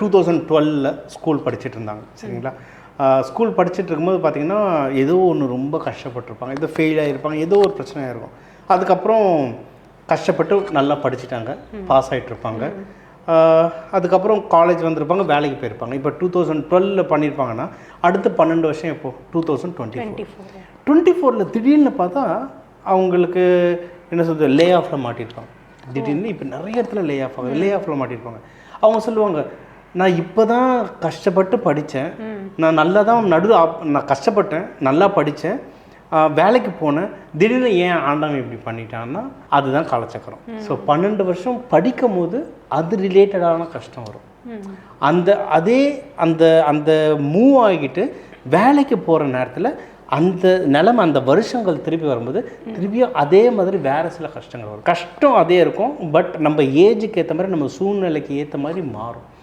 Two thousand டுவெலில் school படிச்சுட்டு இருந்தாங்க சரிங்களா? ஸ்கூல் படிச்சுட்டு இருக்கும்போது பார்த்தீங்கன்னா ஏதோ ஒன்று ரொம்ப கஷ்டப்பட்டிருப்பாங்க. ஏதோ ஃபெயில் ஆகிருப்பாங்க ஏதோ ஒரு பிரச்சனையாக இருக்கும். அதுக்கப்புறம் கஷ்டப்பட்டு நல்லா படிச்சுட்டாங்க பாஸ் ஆகிட்டு இருப்பாங்க அதுக்கப்புறம் காலேஜ் வந்திருப்பாங்க வேலைக்கு போயிருப்பாங்க. இப்போ டூ தௌசண்ட் டுவெலில் பண்ணியிருப்பாங்கன்னா அடுத்த பன்னெண்டு வருஷம் எப்போ? Two thousand twenty four twenty ஃபோரில் திடீர்னு பார்த்தா அவங்களுக்கு என்ன சொல்றது லே ஆஃபில் மாட்டியிருப்பாங்க. திடீர்னு இப்போ நிறைய இடத்துல லே ஆஃப் ஆகுது லே ஆஃபில் மாட்டியிருப்பாங்க. அவங்க சொல்லுவாங்க நான் இப்போ தான் கஷ்டப்பட்டு படித்தேன் நான் நல்லா தான் நடு நான் கஷ்டப்பட்டேன் நல்லா படித்தேன் வேலைக்கு போனேன். திடீர்னு ஏன் ஆண்டவன் இப்படி பண்ணிட்டான்னா அதுதான் காலச்சக்கரம். ஸோ பன்னெண்டு வருஷம் படிக்கும் போது அது ரிலேட்டடான கஷ்டம் வரும். அந்த அதே அந்த அந்த மூவ் ஆகிட்டு வேலைக்கு போகிற நேரத்தில் அந்த நிலைமை அந்த வருஷங்கள் திருப்பி வரும்போது திருப்பியும் அதே மாதிரி வேறு சில கஷ்டங்கள் வரும். கஷ்டம் அதே இருக்கும் பட் நம்ம ஏஜுக்கு ஏற்ற மாதிரி நம்ம சூழ்நிலைக்கு ஏற்ற மாதிரி மாறும்.